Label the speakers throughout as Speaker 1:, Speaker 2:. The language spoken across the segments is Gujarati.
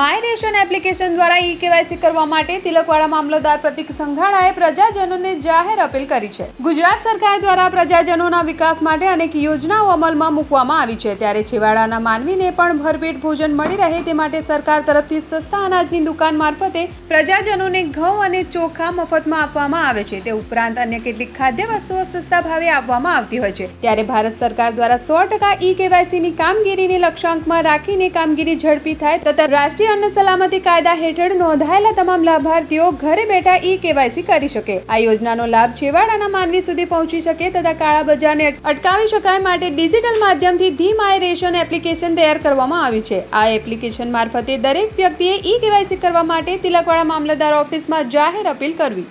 Speaker 1: માય રેશન એપ્લિકેશન દ્વારા ઈ કેવાયસી કરવા માટે તિલકવાડા મામલતદાર પ્રતિક સંઘાડાએ પ્રજાજનોને જાહેર અપીલ કરી છે. ગુજરાત સરકાર દ્વારા પ્રજાજનોના વિકાસ માટે અનેક યોજનાઓ અમલમાં મૂકવામાં આવી છે. ત્યારે છેવાડાના માનવીને પણ ભરપેટ ભોજન મળી રહે તે માટે સરકાર તરફથી સસ્તા અનાજની દુકાન મારફતે પ્રજાજનોને ઘઉં અને ચોખા મફતમાં આપવામાં આવે છે. તે ઉપરાંત અન્ય કેટલીક ખાદ્ય વસ્તુઓ સસ્તા ભાવે આપવામાં આવતી હોય છે. ત્યારે ભારત સરકાર દ્વારા સો ટકા ઈ કેવાયસીની કામગીરીને લક્ષ્યાંકમાં રાખીને કામગીરી ઝડપી થાય તથા રાષ્ટ્રીય અન્ન સલામતી કાયદા હેઠળ નોંધાયેલા તમામ લાભાર્થીઓ ઘરે બેઠા ઈ કેવાયસી કરી શકે. આ યોજનાનો લાભ છેવાડાના માનવી સુધી પહોંચી શકે તથા કાળા બજારને અટકાવી શકાય માટે ડિજિટલ માધ્યમથી ધી માય રેશન એપ્લિકેશન તૈયાર કરવામાં આવી છે. આ એપ્લિકેશન મારફતે દરેક વ્યક્તિએ ઈ કેવાયસી કરવા માટે તિલકવાડા મામલતદાર ઓફિસમાં જાહેર અપીલ કરવી.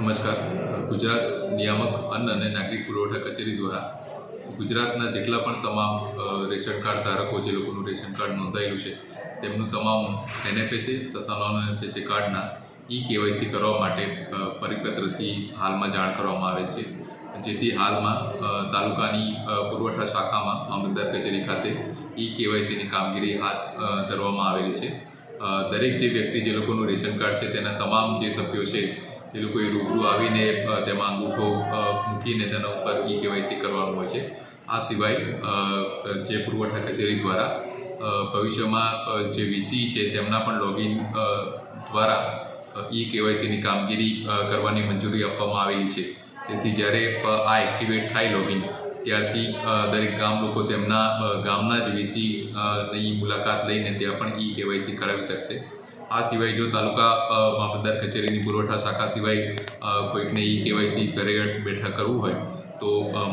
Speaker 2: નમસ્કાર. ગુજરાત નિયામક અન્ન અને નાગરિક પુરવઠા કચેરી દ્વારા ગુજરાતના જેટલા પણ તમામ રેશન કાર્ડ ધારકો જે લોકોનું રેશન કાર્ડ નોંધાયેલું છે, તેમનું તમામ એનએફએસએ તથા નોન એનએફએસએ કાર્ડના ઈ કેવાયસી કરવા માટે પરિપત્રથી હાલમાં જાણ કરવામાં આવે છે. જેથી હાલમાં તાલુકાની પુરવઠા શાખામાં મામલતદાર કચેરી ખાતે ઈ કેવાયસીની કામગીરી હાથ ધરવામાં આવેલી છે. દરેક જે વ્યક્તિ જે લોકોનું રેશન કાર્ડ છે, તેના તમામ જે સભ્યો છે, તે લોકોએ રૂબરૂ આવીને તેમાં અંગૂઠો મૂકીને તેના ઉપર ઈ કેવાયસી કરવાનું હોય છે. આ સિવાય જે પુરવઠા કચેરી દ્વારા ભવિષ્યમાં જે વીસી છે તેમના પણ લોગિન દ્વારા ઈ કેવાયસીની કામગીરી કરવાની મંજૂરી આપવામાં આવેલી છે. તેથી જ્યારે આ એક્ટિવેટ થાય લોગિન ત્યારથી દરેક ગામ લોકો તેમના ગામના જ વીસી ની મુલાકાત લઈને ત્યાં પણ ઈ કેવાયસી કરાવી શકશે. આ સિવાય જો તાલુકા મામલતદાર કચેરીની પુરવઠા શાખા સિવાય કોઈકને ઈ કેવાયસી ઘરે બેઠા કરવું હોય, તો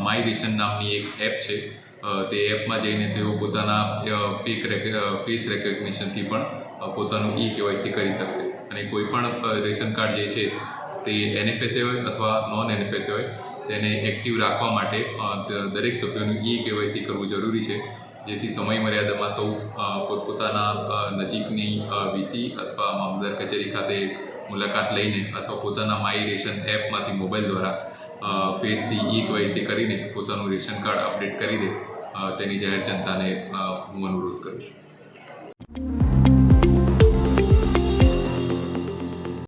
Speaker 2: માય રેશન નામની એક એપ છે. તે એપમાં જઈને તેઓ પોતાના ફેક ફેસ રેકગ્નિશનથી પણ પોતાનું ઈ કેવાયસી કરી શકશે. અને કોઈ પણ રેશન કાર્ડ જે છે, તે એનએફએસએ હોય અથવા નોન એનએફએસએ હોય, તેને એક્ટિવ રાખવા માટે દરેક સભ્યોનું ઈ કેવાયસી કરવું જરૂરી છે. જેથી સમય મર્યાદામાં સૌ પોતપોતાના નજીકની વીસી અથવા મામલતદાર કચેરી ખાતે મુલાકાત લઈને અથવા પોતાના માય રેશન એપમાંથી મોબાઈલ દ્વારા ફેસથી ઈ કેવાયસી કરીને પોતાનું રેશન કાર્ડ અપડેટ કરી દે તેની જાહેર જનતાને હું અનુરોધ કરું છું.